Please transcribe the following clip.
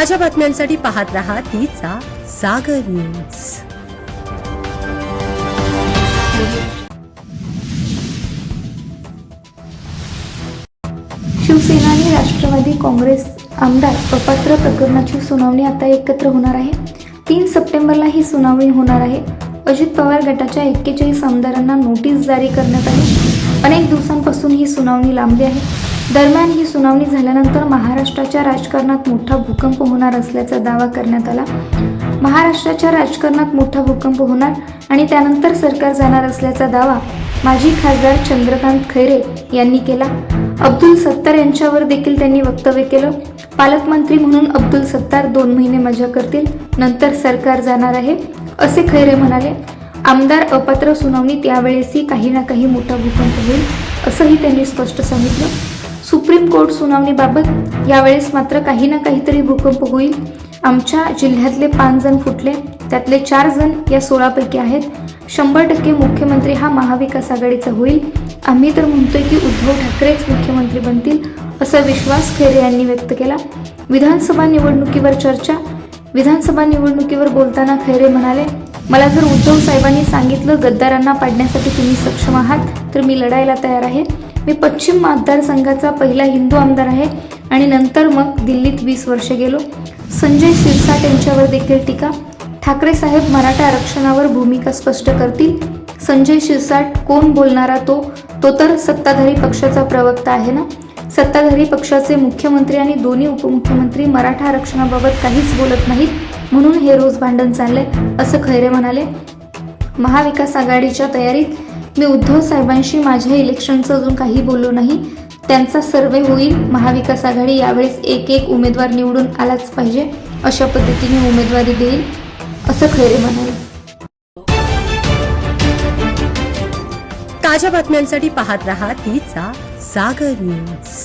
ताज्या बातम्यांसाठी पाहत रहा तिचा सागर न्यूज. शिवसेना आणि राष्ट्रवादी काँग्रेस आमदार अपात्र प्रकरणाची सुनावणी आता एकत्र होणार आहे. तीन सप्टेंबरला ही सुनावणी होणार आहे. अजित पवार गटाच्या एक्केचाळीस आमदारांना नोटीस जारी करण्यात आली. अनेक दिवसांपासून ही सुनावणी लांबली आहे. दरम्यान ही सुनावणी झाल्यानंतर महाराष्ट्राच्या राजकारणात मोठा भूकंप होणार असल्याचा दावा करण्यात आला. महाराष्ट्राच्या राजकारणात मोठा भूकंप होणार आणि त्यानंतर सरकार जाणार असल्याचा दावा माजी खासदार चंद्रकांत खैरे यांनी केला. अब्दुल सत्तार यांच्यावर देखील त्यांनी वक्तव्य केलं. पालकमंत्री म्हणून अब्दुल सत्तार दोन महिने मजा करतील नंतर सरकार जाणार आहे असे खैरे म्हणाले. आमदार अपात्र सुनावणीत यावेळेसही काही ना काही मोठा भूकंप होईल असंही त्यांनी स्पष्ट सांगितलं. सुप्रीम कोर्ट सुनावणीबाबत यावेळेस मात्र काही ना काहीतरी भूकंप होईल. आमच्या जिल्ह्यातले पाच जण फुटले. त्यातले चार जण या सोळापैकी आहेत. शंभर टक्के मुख्यमंत्री हा महाविकास आघाडीचा होईल. आम्ही तर म्हणतोय की उद्धव ठाकरेच मुख्यमंत्री बनतील असा विश्वास खैरे यांनी व्यक्त केला. विधानसभा निवडणुकीवर चर्चा. विधानसभा निवडणुकीवर बोलताना खैरे म्हणाले मला जर उद्धव साहेबांनी सांगितलं गद्दारांना पाडण्यासाठी तुम्ही सक्षम आहात तर मी लढायला तयार आहे. मी पश्चिम मतदारसंघाचा पहिला हिंदू आमदार आहे आणि नंतर मग दिल्लीत वीस वर्ष गेलो. संजय शिरसाट यांच्यावर देखील टीका. ठाकरे साहेब मराठा आरक्षणावर भूमिका स्पष्ट करतील. संजय शिरसाट कोण बोलणारा तो तो तर सत्ताधारी पक्षाचा प्रवक्ता आहे ना? सत्ताधारी पक्षाचे मुख्यमंत्री आणि दोन्ही उपमुख्यमंत्री मराठा आरक्षणाबाबत काहीच बोलत नाहीत. म्हणून हे रोज भांडण चाललंय असं खैरे म्हणाले. महाविकास आघाडीच्या तयारीत मी उद्धव साहेबांशी माझ्या इलेक्शनचं अजून काही बोललो नाही. त्यांचा सर्वे होईल. महाविकास आघाडी यावेळेस एक एक उमेदवार निवडून आलाच पाहिजे अशा पद्धतीने उमेदवारी देईल असं खैरे म्हणाले. ताज्या बातम्यांसाठी पाहत रहा तिचा सागर न्यूज.